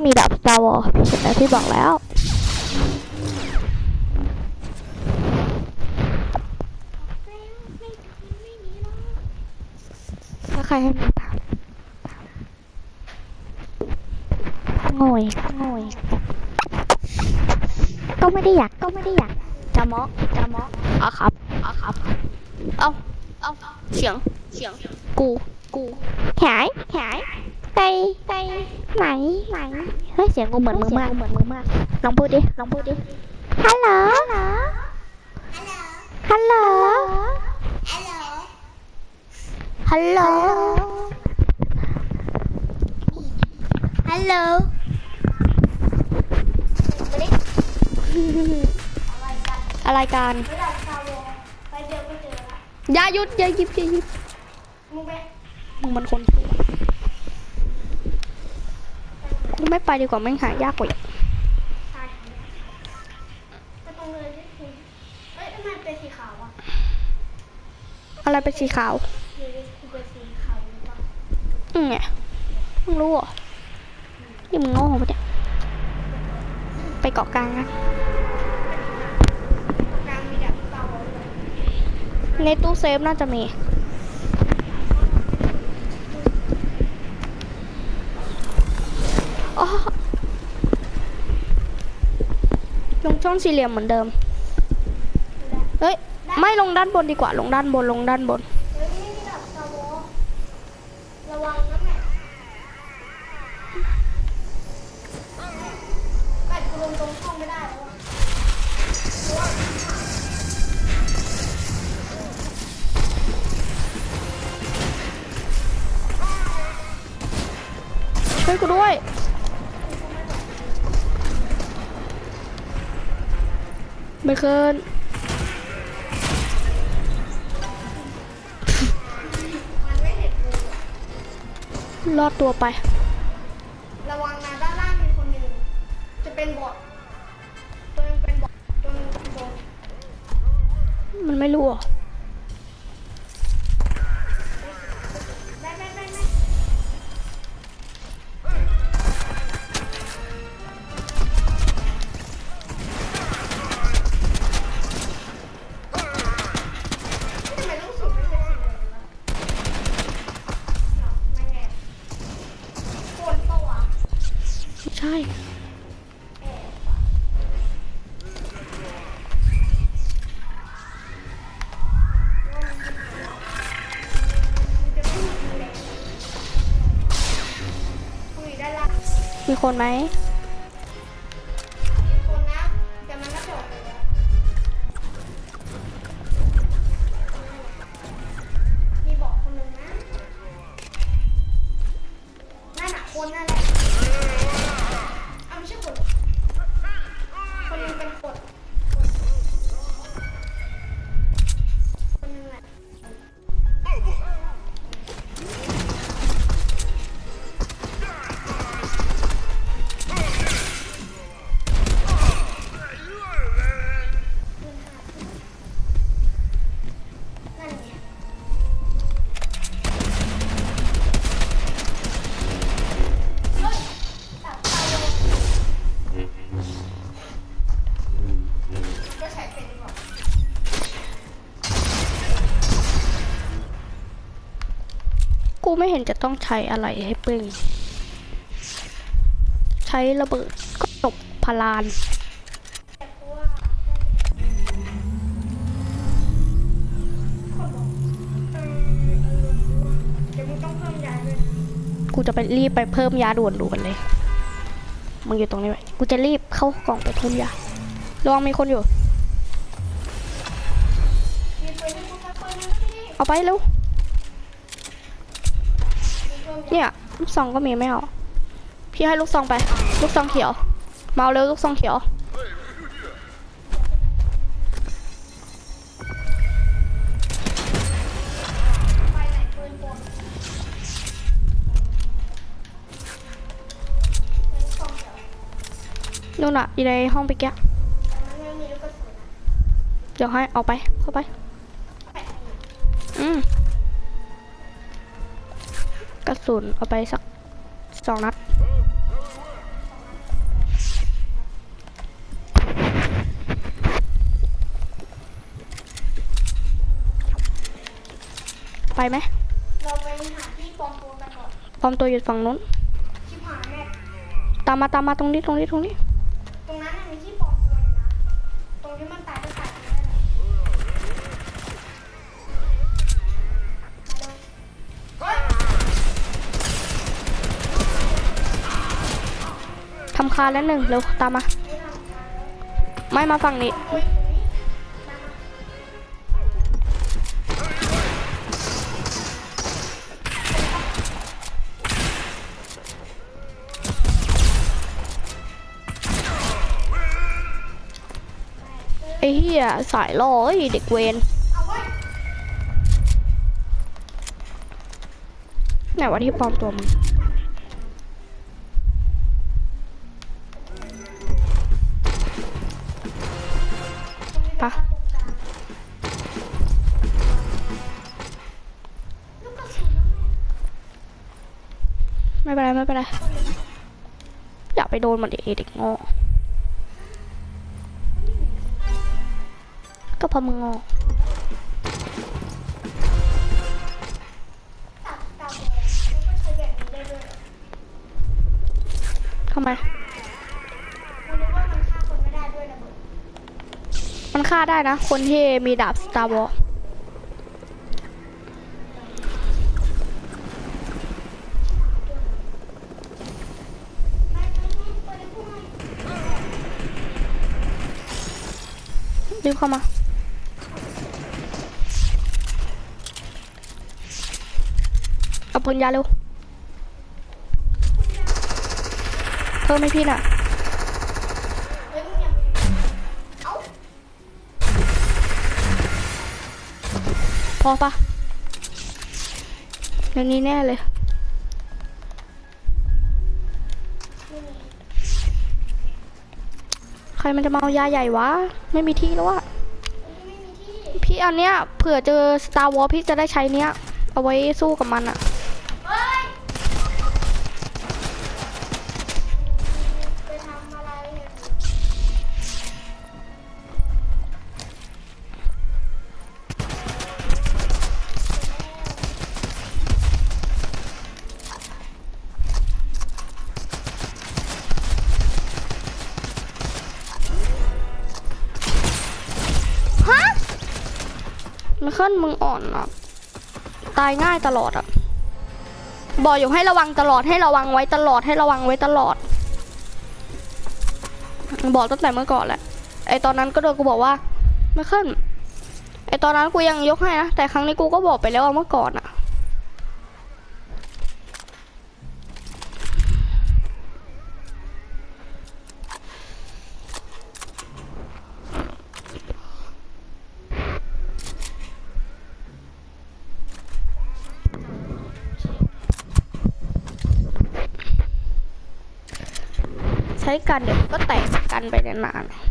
องมีดาบ Star Wars เห็นไหมพี่บอกแล้ว ถ้าใครให้มาตามง่ยโง่ยก็ไม่ได้อยากก็ไม่ได้อยากจะมาะจะมาะอะครับอะครับ เอ้าเอ้าเสียงเสียงกูกูหายหาย ไปไปไหนไหนเฮ้ยเสียงกูเหมือนมึงมากเหมือนมึงมากลองพูดดิลองพูดดิฮัลโหลฮัลโหลฮัลโหลฮัลโหลอะไรกันไปเดียวก็เจอละอย่าหยุดอย่าหยิบอย่าหยิบมึงไปมึงมันคนชั่วกู ไม่ไปดีกว่าไม่งหายากกว่าอีกตายก็ต้องเลยที่คุณเอ้ยทำไมเป็นสีขาวอะอะไรเป็นสีขาวหรือคุณเป็นสีขาวหรือเปล่าอืมไงมึงรู้เหรอนี่มึงโง่ปะเนี่ยไปเกาะกลางนะตรงกลางมีแบบเตาเลยในตู้เซฟน่าจะมีอ๋อ ลงช่องสี่เหลี่ยมเหมือนเดิม เฮ้ย ไม่ลงด้านบนดีกว่า ลงด้านบน ลงด้านบนเฮ้ยนี่มีแบบเตาระวังนะแม่กัดกูลงตรงช่องไม่ได้แล้วอะช่วยกูด้วย ไม่เคินมันไม่เห็นกูรอดตัวไป ระวังนะด้านล่างมีคนหนึ่งจะเป็นบอทตัวนึงเป็นบอทตัวนึงเป็นบอทมันไม่รู้เหรอไมีคนไหมคนนะแต่มันก็จบเเห็นจะต้องใช้อะไรให้ปึ้งใช้ระเบิดก็จบพลานแต่กูว่าเดี๋ยวมึงต้องเพิ่มยาด้วยนะกูจะไปรีบไปเพิ่มยาด่วนด่วนๆเลย มึงอยู่ตรงนี้ไว้กูจะรีบเข้ากล่องไปเพิ่มยาระวังมีคนอยู่ เอาไปเร็ว เนี่ยลูกซองก็มีไม่เอาพี่ให้ลูกซองไป ลูกซองเขียวมาเอาเร็วลูกซองเขียว นู่นอะอยู่ในห้องไปแกะแต่มันไม่มีลูกกระสุนอะเดี๋ยวให้เอาไปเข้าไป อืม ระสุนเอาไปสักสองนัดไปไหมเราไปหาที่ปลอมตัวกันก่อนปลอมตัวอยู่ฝั่งนู้นตามมาตามมาตรงนี้ตรงนี้ตรงนี้ ตรงนั้นมันมีที่ปลอมตัวอยู่นะ ตรงที่มันตายำคาแล้วหนึ่งเร็วตามมา ไม่มาฝั่งนี้ไอ้เหี้ยสายล่อเอ้เด็กเวนไหนวะที่ปลอมตัวมึง ปะไม่เป็นไรไม่เป็นไรอย่าไปโดนมันเด็กเด็กงอก็พอมึงงอทำไม คุณรู้ว่ามันฆ่าคนไม่ได้ด้วยระเบิด มันฆ่าได้นะ คนที่มีดาบสตาร์วอลดให้พูดหน่อยรีบเข้ามาเอาปืนยาเร็วเพิ่มให้พี่น่ะ พอปะอย่างนี้แน่เลย ใครมันจะมาเอายาใหญ่วะ ไม่มีที่แล้วอะพี่อันเนี้ยเผื่อเจอสตาร์วอลพี่จะได้ใช้เนี้ย เอาไว้สู้กับมันอะ ไม่ขึ้นมึงอ่อนอะ ตายง่ายตลอดอะ บอกอยู่ให้ระวังตลอดให้ระวังไว้ตลอดให้ระวังไว้ตลอด บอกตั้งแต่เมื่อก่อนแหละ ไอตอนนั้นก็โดนกูบอกว่าไม่ขึ้น ไอตอนนั้นกูยังยกให้นะ แต่ครั้งนี้กูก็บอกไปแล้วว่าเมื่อก่อนอะ ช้กันเดี๋ยวก็แตกกันไปนานๆ